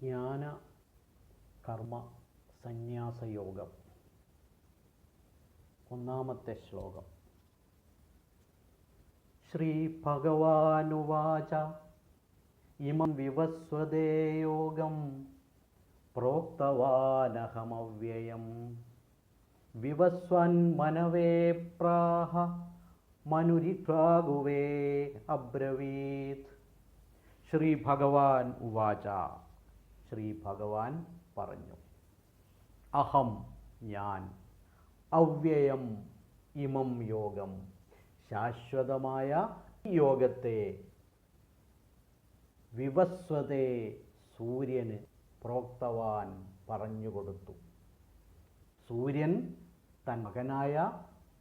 ജ്ഞാന കർമ്മ സന്യാസയോഗം. ഒന്നാമത്തെ ശ്ലോകം. ശ്രീ ഭഗവാനുവാച ഇമം വിവസ്വതേ യോഗം പ്രോക്തവാനഹമവ്യയം. വിവസ്വൻ മനവേ പ്രാഹ മനുരിക്വാകുവേ അബ്രവീത്. ശ്രീ ഭഗവാൻ ഉവാച. ശ്രീ ഭഗവാൻ പറഞ്ഞു. അഹം ഞാൻ അവ്യയം ഇമം യോഗം ശാശ്വതമായ യോഗത്തെ വിവസ്വതേ സൂര്യന് പ്രോക്തവാൻ പറഞ്ഞുകൊടുത്തു സൂര്യൻ തൻ മകനായ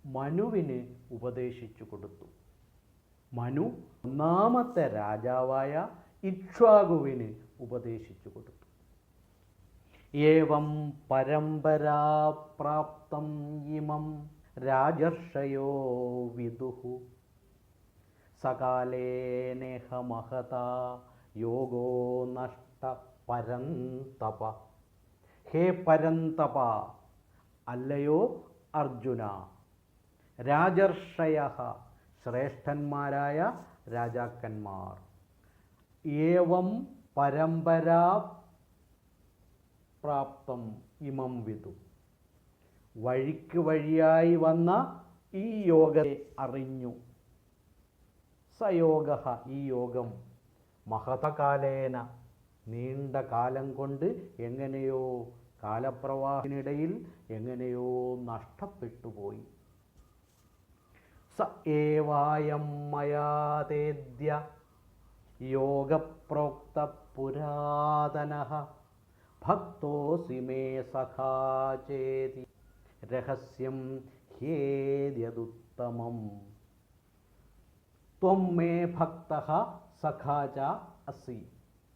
മനുവിന് ഉപദേശിച്ചു കൊടുത്തു. മനു ഒന്നാമത്തെ രാജാവായ ഇക്ഷ്വാകുവിന് ഉപദേശിച്ചു കൊടുത്തു. ഏവം പരമ്പരാപ്രാപ്തം ഇമം രാജർഷയോ വിദുഹു. സകാലേനേഹമഹത യോഗോ നഷ്ട പരന്തപ. ഹേ പരന്തപ അല്ലയോ അർജുന. രാജർഷയ ശ്രേഷ്ഠന്മാരായ രാജാക്കന്മാർ. ഏവം പരമ്പരാ പ്രാപ്തം ഇമം വിധു വഴിക്ക് വഴിയായി വന്ന ഈ യോഗത്തെ അറിഞ്ഞു. സയോഗ ഈ യോഗം മഹതകാലേന നീണ്ട കാലം കൊണ്ട് എങ്ങനെയോ കാലപ്രവാഹത്തിനിടയിൽ എങ്ങനെയോ നഷ്ടപ്പെട്ടു പോയി. സ ഏവായം മയാതേദ്യ യോഗപ്രോക്ത പുരാതന ഭക്തോസി മേ സഖാചേതി രഹസ്യം ഹേദ്യതുത്തമം. ത്വം മേ ഭക്ത സഖാച അസി.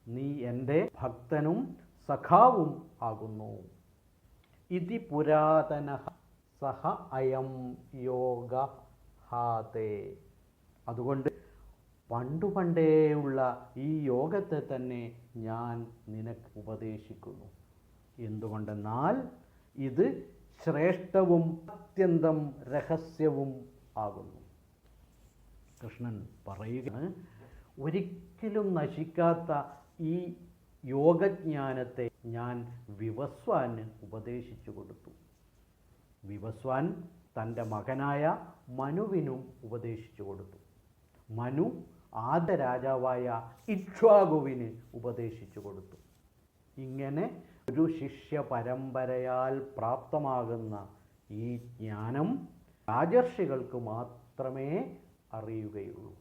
നീ എന്റെ ഭക്തനും സഖാവും ആകുന്നു. ഇതി പുരാതന. സഹ അയം യോഗ ഹാതേ. അതുകൊണ്ട് പണ്ടു പണ്ടേയുള്ള ഈ യോഗത്തെ തന്നെ ഞാൻ നിനക്ക് ഉപദേശിക്കുന്നു. എന്തുകൊണ്ടെന്നാൽ ഇത് ശ്രേഷ്ഠവും അത്യന്തം രഹസ്യവും ആകുന്നു. കൃഷ്ണൻ പറയുകയാണ് ഒരിക്കലും നശിക്കാത്ത ഈ യോഗജ്ഞാനത്തെ ഞാൻ വിവസ്വാന് ഉപദേശിച്ചു കൊടുത്തു. വിവസ്വാൻ തന്റെ മകനായ മനുവിനും ഉപദേശിച്ചു കൊടുത്തു. മനു ആദ്യ രാജാവായ ഇക്ഷ്വാകുവിന് ഉപദേശിച്ചു കൊടുത്തു. ഇങ്ങനെ ഒരു ശിഷ്യ പരമ്പരയാൽ പ്രാപ്തമാകുന്ന ഈ ജ്ഞാനം രാജർഷികൾക്ക് മാത്രമേ അറിയുകയുള്ളൂ.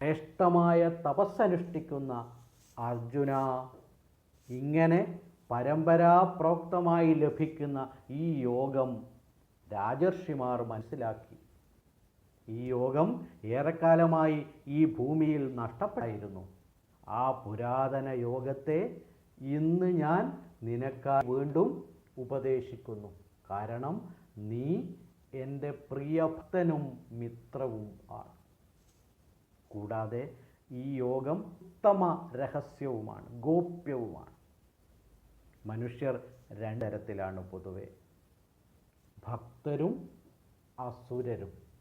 ശ്രേഷ്ഠമായ തപസ്സനുഷ്ഠിക്കുന്ന അർജുന ഇങ്ങനെ പരമ്പരാപ്രോക്തമായി ലഭിക്കുന്ന ഈ യോഗം രാജർഷിമാർ മനസ്സിലാക്കി. ഈ യോഗം ഏറെക്കാലമായി ഈ ഭൂമിയിൽ നഷ്ടപ്പെട്ടായിരുന്നു. ആ പുരാതന യോഗത്തെ ഇന്ന് ഞാൻ നിനക്കായി വീണ്ടും ഉപദേശിക്കുന്നു. കാരണം നീ എന്റെ പ്രിയഭക്തനും മിത്രവും ആണ്. കൂടാതെ ഈ യോഗം ഉത്തമ രഹസ്യവുമാണ് ഗോപ്യവുമാണ്. മനുഷ്യർ രണ്ടരത്തിലാണ് പൊതുവെ. ഭക്തരും അസുരരും.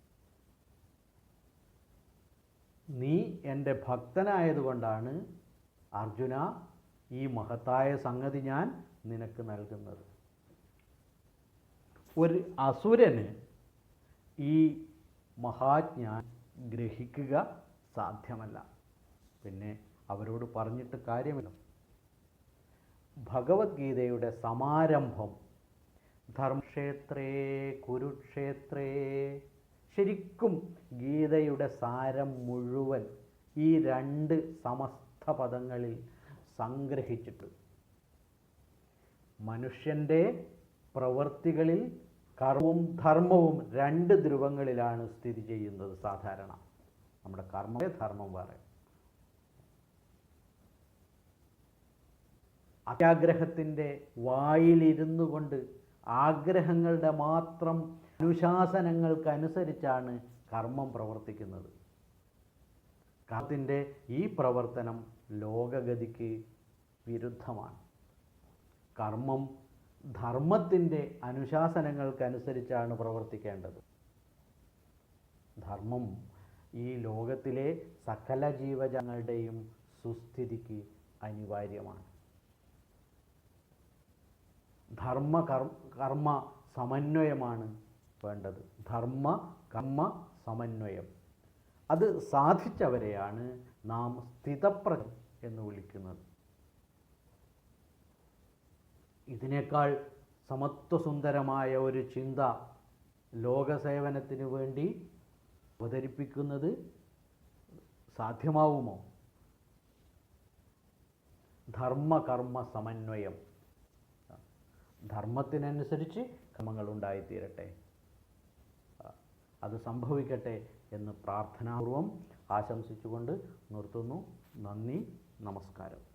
നീ എന്റെ ഭക്തനായതുകൊണ്ടാണ് അർജുന ഈ മഹത്തായ സംഗതി ഞാൻ നിനക്ക് നൽകുന്നത്. ഒരു അസുരന് ഈ മഹാജ്ഞാൻ ഗ്രഹിക്കുക സാധ്യമല്ല. പിന്നെ അവരോട് പറഞ്ഞിട്ട് കാര്യമില്ല. ഭഗവത്ഗീതയുടെ സമാരംഭം ധർമ്മക്ഷേത്രേ കുരുക്ഷേത്രേ ശരിക്കും ഗീതയുടെ സാരം മുഴുവൻ ഈ രണ്ട് സമസ്ത പദങ്ങളിൽ സംഗ്രഹിച്ചിട്ട്. മനുഷ്യന്റെ പ്രവൃത്തികളിൽ കർമ്മവും ധർമ്മവും രണ്ട് ധ്രുവങ്ങളിലാണ് സ്ഥിതി ചെയ്യുന്നത് സാധാരണ. നമ്മുടെ കർമ്മ ധർമ്മം വേറെ. അത്യാഗ്രഹത്തിന്റെ വായിലിരുന്നു കൊണ്ട് ആഗ്രഹങ്ങളുടെ മാത്രം അനുശാസനങ്ങൾക്കനുസരിച്ചാണ് കർമ്മം പ്രവർത്തിക്കുന്നത്. കർമ്മത്തിന്റെ ഈ പ്രവർത്തനം ലോകഗതിക്ക് വിരുദ്ധമാണ്. കർമ്മം ധർമ്മത്തിന്റെ അനുശാസനങ്ങൾക്കനുസരിച്ചാണ് പ്രവർത്തിക്കേണ്ടത്. ധർമ്മം ഈ ലോകത്തിലെ സകല ജീവജങ്ങളുടെയും സുസ്ഥിതിക്ക് അനിവാര്യമാണ്. ധർമ്മ കർ- കർമ്മ സമന്വയമാണ് വേണ്ടത്. ധർമ്മ കർമ്മ സമന്വയം. അത് സാധിച്ചവരെയാണ് നാം സ്ഥിതപ്ര എന്ന് വിളിക്കുന്നത്. ഇതിനേക്കാൾ സമത്വസുന്ദരമായ ഒരു ചിന്ത ലോകസേവനത്തിന് വേണ്ടി അവതരിപ്പിക്കുന്നത് സാധ്യമാവുമോ? ധർമ്മകർമ്മ സമന്വയം. ധർമ്മത്തിനനുസരിച്ച് കർമ്മങ്ങൾ ഉണ്ടായിത്തീരട്ടെ. അത് സംഭവിക്കട്ടെ എന്ന് പ്രാർത്ഥനാപൂർവം ആശംസിച്ചുകൊണ്ട് നിർത്തുന്നു. നന്ദി നമസ്കാരം.